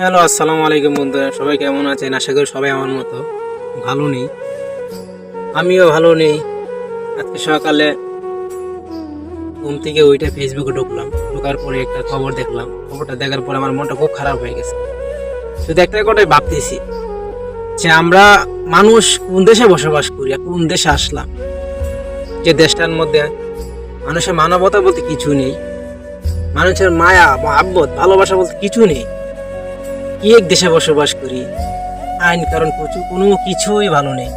Hello, আসসালামু আলাইকুম বন্ধুরা। সবাই কেমন আছেন? আশা করি সবাই আমার মতো ভালো নেই। আমিও ভালো নেই। আজকে সকালে ঘুম থেকে ওইটা ফেসবুকে ঢুকলাম। ঢোকার পরে একটা খবর দেখলাম। খবরটা দেখার পরে আমার মনটা খুব খারাপ হয়ে গেছে। শুধু একটা কথাই ভাবতেছি যে আমরা মানুষ কোন দেশে বসবাস করি আর কোন দেশে আসলাম? যে দেশটার মধ্যে মানুষের মানবতা বলতে কিছু নেই। মানুষের মায়া মহাব্বত ভালোবাসা বলতে কিছু নেই। কি এক দেশে বসবাস করি। আইন কারণ প্রচুর, কোনো কিছুই ভালো নেই।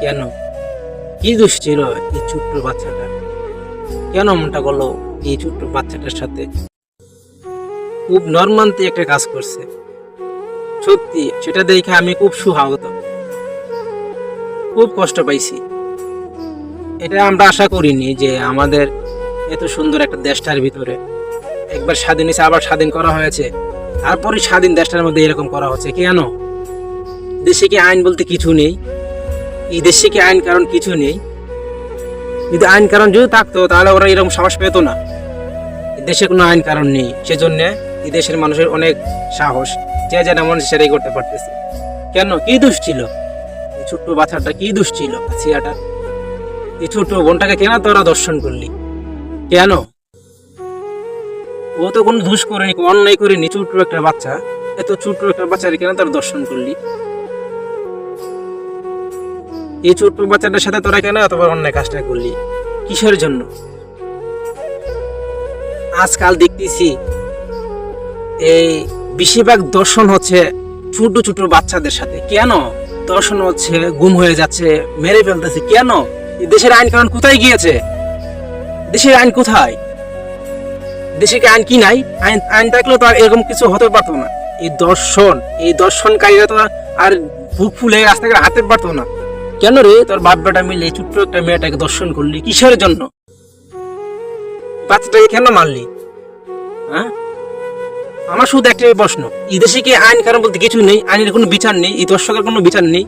কেন? কি দোষ ছিল এই ছোট্ট বাচ্চাটা? কেন মনটা করল এই ছোট্ট বাচ্চাটার সাথে? খুব নর্মান্তি একটা কাজ করছে। সত্যি, সেটা দেখে আমি খুব সুহাগত। খুব কষ্ট পাইছি। এটা আমরা আশা করিনি যে আমাদের এত সুন্দর একটা দেশটার ভিতরে একবার স্বাধীন হয়েছে, আবার স্বাধীন করা হয়েছে। তারপরে স্বাধীন দেশটার মধ্যে এরকম করা হচ্ছে। কেন? দেশে কি আইন বলতে কিছু নেই? এই দেশে কি আইন কারণ কিছু নেই? যদি আইন কারণ যদি থাকতো, তাহলে ওরা এরকম সাহস পেত না। দেশে কোনো আইন কারণ নেই। সেজন্য এই দেশের মানুষের অনেক সাহস। যে যেন মনে সেটাই করতে পারতেছে। কেন? কি দোষ ছিল? এই ছোট্ট বাচ্চাটা কি দোষ ছিল? সিয়াটা এই ছোট্ট বোনটাকে কেন তোরা দর্শন করলি? কেন? ও তো কোনো দোষ করেনি অন্যায় করেনি, ছোট্ট একটা বাচ্চা। এত ছোট্ট একটা বাচ্চার কেন তার দর্শন করলি? এই ছোট্ট বাচ্চাটার সাথে তোরা কেন এত বড় অন্যায় কাজটা করলি? কিসের জন্য? আজকাল দেখতেছি এই বেশিরভাগ দর্শন হচ্ছে ছোট ছোট বাচ্চাদের সাথে। কেন? দর্শন হচ্ছে, গুম হয়ে যাচ্ছে, মেরে ফেলতেছে। কেন? দেশের আইন কারণ কোথায় গিয়েছে? দেশের আইন কোথায়? দেশে কি আইন কি নাই? আইন আইন থাকলেও তো আর এরকম কিছু হতে পারতো না। এই দর্শন, এই দর্শনকারীরা তো আর বুক ফুলে রাস্তাঘাটে হাতে পারতো না। কেন রে? তোর বাপ বেটা মিলে ছোট্ট একটা মেয়েটাকে দর্শন করলি, কিসের জন্য? বাচ্চাটাকে কেন মারলি? হ্যাঁ? আমার শুধু একটাই প্রশ্ন, এই দেশে কি আইন কারণ বলতে কিছু নেই? আইনের কোনো বিচার নেই? এই দর্শকের কোনো বিচার নেই?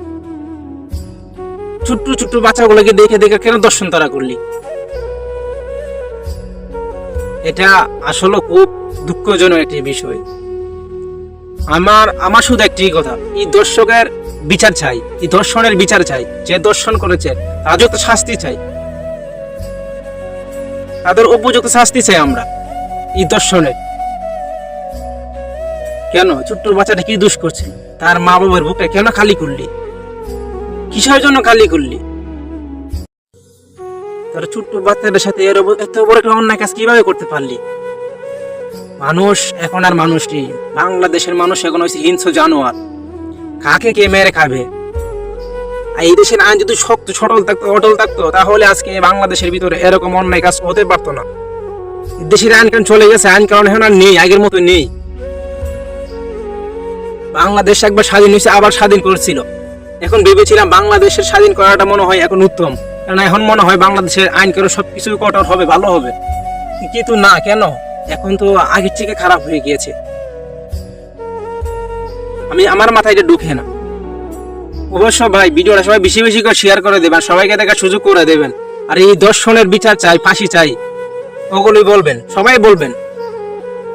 ছোট্ট ছোট্ট বাচ্চাগুলোকে দেখে দেখে কেন দর্শন তারা করলি? এটা আসলে খুব দুঃখজনক একটি বিষয়। আমার আমার শুধু একটি কথা, এই দর্শকের বিচার চাই, এই দর্শনের বিচার চাই, যে দর্শন করেছে তার যত শাস্তি চাই। তাদের উপযুক্ত শাস্তি চাই আমরা, এই দর্শনের। কেন? ছোট্ট বাচ্চাটা কি দোষ করছে? তার মা বাবার বুকটা কেন খালি করলি? কিসের জন্য খালি করলি? তার ছোট্ট বাচ্চাদের সাথে এর এত বড় একটা অন্যায় কাজ কীভাবে করতে পারলি? মানুষ এখন আর মানুষ নেই। বাংলাদেশের মানুষ এখন হয়েছে হিংস্র জানোয়ার। কাকে কে মেরে খাবে? আর এই দেশের আইন যদি শক্ত, সটল থাকতো, অটল থাকতো, তাহলে আজকে বাংলাদেশের ভিতরে এরকম অন্যায় কাজ হতে পারতো না। দেশের আইন কারণ চলে গেছে, আইন কারণ এখন আর নেই, আগের মতো নেই। বাংলাদেশ একবার স্বাধীন হয়েছে, আবার স্বাধীন করেছিল। এখন ভেবেছিলাম বাংলাদেশের স্বাধীন করাটা মনে হয় এখন উত্তম। কারণ এখন মনে হয় বাংলাদেশের আইন করে সবকিছু কঠোর হবে, ভালো হবে। কিন্তু না, কেন? এখন তো আগের থেকে খারাপ হয়ে গিয়েছে। আমি, আমার মাথায় এটা ঢুকে না। অবশ্য ভাই ভিডিওটা সবাই বেশি বেশি করে শেয়ার করে দেবেন, সবাইকে দেখার সুযোগ করে দেবেন। আর এই দর্শনের বিচার চাই, ফাঁসি চাই। ওগুলোই বলবেন, সবাই বলবেন।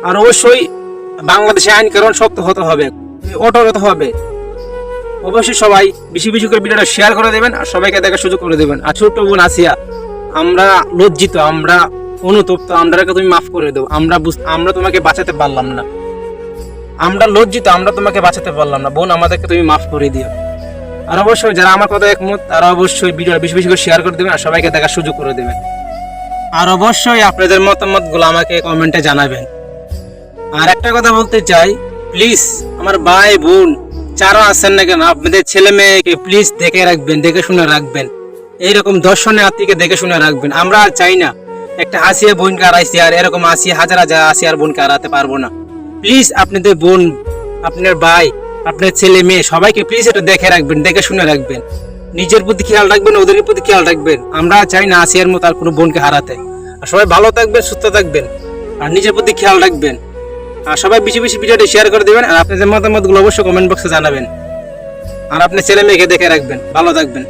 আর অবশ্যই বাংলাদেশে আইন কারণ শক্ত হতে হবে অটল হতে হবে। অবশ্যই সবাই বেশি বেশি করে ভিডিওটা শেয়ার করে দেবেন আর সবাইকে দেখার সুযোগ করে দেবেন। আর ছোট্ট বোন আসিয়া, আমরা লজ্জিত, আমরা অনুতপ্ত, আমরাকে তুমি মাফ করে দেবো আমরা আমরা তোমাকে বাঁচাতে পারলাম না। আমরা লজ্জিত, আমরা তোমাকে বাঁচাতে পারলাম না। বোন, আমাদেরকে তুমি মাফ করে দিও। আর অবশ্যই যারা আমার কথা একমত, তারা অবশ্যই ভিডিও বেশি বেশি করে শেয়ার করে দেবেন আর সবাইকে দেখার সুযোগ করে দেবেন। আর অবশ্যই আপনাদের মতামতগুলো আমাকে কমেন্টে জানাবেন। আর একটা কথা বলতে চাই প্লিজ আমার ভাই বোন যারা আছেন না কেন? আপনাদের ছেলে মেয়েকে প্লিজ দেখে রাখবেন, দেখে শুনে রাখবেন। এইরকম দর্শনের আত্মীকে দেখে শুনে রাখবেন। আমরা আর চাই না একটা আসিয়া বোনকে হারাইছি আর এরকম আসিয়া হাজার হাজার আসিয়ার বোনকে হারাতে পারব না। প্লিজ আপনাদের বোন, আপনার ভাই, আপনার ছেলে মেয়ে সবাইকে প্লিজ এটা দেখে রাখবেন, দেখে শুনে রাখবেন। নিজের প্রতি খেয়াল রাখবেন, ওদের প্রতি খেয়াল রাখবেন। আমরা চাই না আসিয়ার মতো আর কোনো বোনকে হারাতে। আর সবাই ভালো থাকবেন, সুস্থ থাকবেন। আর নিজের প্রতি খেয়াল রাখবেন। আর সবাই বেশি বেশি ভিডিওটি শেয়ার করে দেবেন আর আপনাদের মতামতগুলো অবশ্যই কমেন্ট বক্সে জানাবেন। আর আপনি ছেলে মেয়েকে দেখে রাখবেন। ভালো থাকবেন।